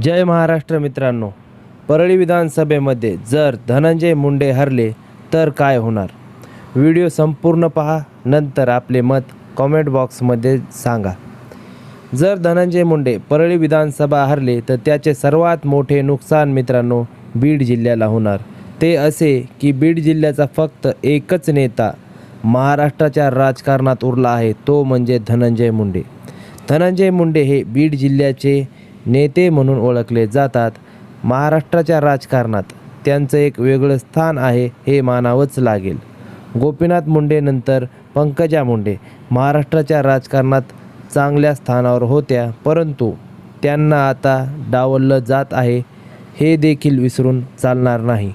जय महाराष्ट्र मित्रांनो परळी विधानसभेमध्ये जर धनंजय मुंडे हरले तर काय होणार? व्हिडिओ संपूर्ण पहा नंतर आपले मत कॉमेंट बॉक्समध्ये सांगा. जर धनंजय मुंडे परळी विधानसभा हरले तर त्याचे सर्वात मोठे नुकसान मित्रांनो बीड जिल्ह्याला होणार. ते असे की बीड जिल्ह्याचा फक्त एकच नेता महाराष्ट्राच्या राजकारणात उरला आहे तो म्हणजे धनंजय मुंडे. धनंजय मुंडे हे बीड जिल्ह्याचे नेते म्हणून ओळखले जातात. महाराष्ट्राच्या राजकारणात त्यांचं एक वेगळं स्थान आहे हे मानावंच लागेल. गोपीनाथ मुंडेनंतर पंकजा मुंडे महाराष्ट्राच्या राजकारणात चांगल्या स्थानावर होत्या परंतु त्यांना आता डावललं जात आहे हे देखील विसरून चालणार नाही.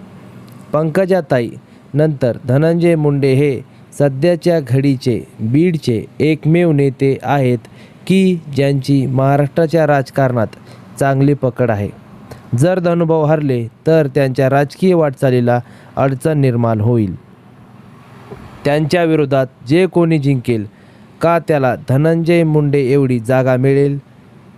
पंकजाताई नंतर धनंजय मुंडे हे सध्याच्या घडीचे बीडचे एकमेव नेते आहेत की ज्यांची महाराष्ट्राच्या राजकारणात चांगली पकड आहे. जर धनुभाऊ हरले तर त्यांच्या राजकीय वाटचालीला अडचण निर्माण होईल. त्यांच्या विरोधात जे कोणी जिंकेल का त्याला धनंजय मुंडे एवढी जागा मिळेल?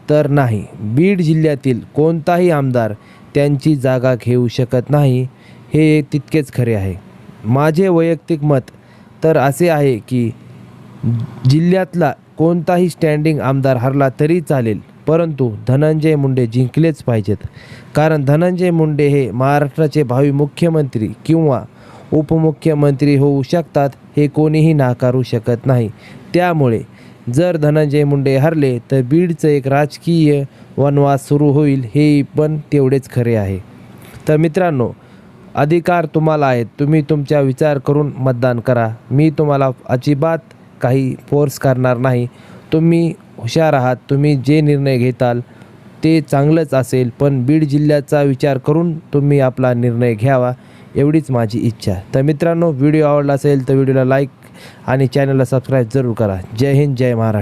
तर नाही. बीड जिल्ह्यातील कोणताही आमदार त्यांची जागा घेऊ शकत नाही हे तितकेच खरे आहे. माझे वैयक्तिक मत तर असे आहे की जिल्ह्यातला कोणताही स्टँडिंग आमदार हरला तरी चालेल. परंतु धनंजय मुंडे जिंकलेच पाहिजेत. कारण धनंजय मुंडे हे महाराष्ट्राचे भावी मुख्यमंत्री किंवा उपमुख्यमंत्री होऊ शकतात हे कोणीही नाकारू शकत नाही. त्यामुळे जर धनंजय मुंडे हरले तर बीडचं एक राजकीय वनवास सुरू होईल हे पण तेवढेच खरे आहे. तर मित्रांनो अधिकार तुम्हाला आहेत. तुम्ही तुमचा विचार करून मतदान करा. मी तुम्हाला अजिबात काही फोर्स करणार नाही. तुम्ही हुशार आहात तुम्ही जे निर्णय घेताल ते चांगलंच असेल पण बीड जिल्ह्याचा विचार करून तुम्ही आपला निर्णय घ्यावा एवढीच माझी इच्छा. तर मित्रांनो व्हिडिओ आवडला असेल तर व्हिडिओला लाईक आणि चॅनलला सबस्क्राईब जरूर करा. जय हिंद जय महाराष्ट्र.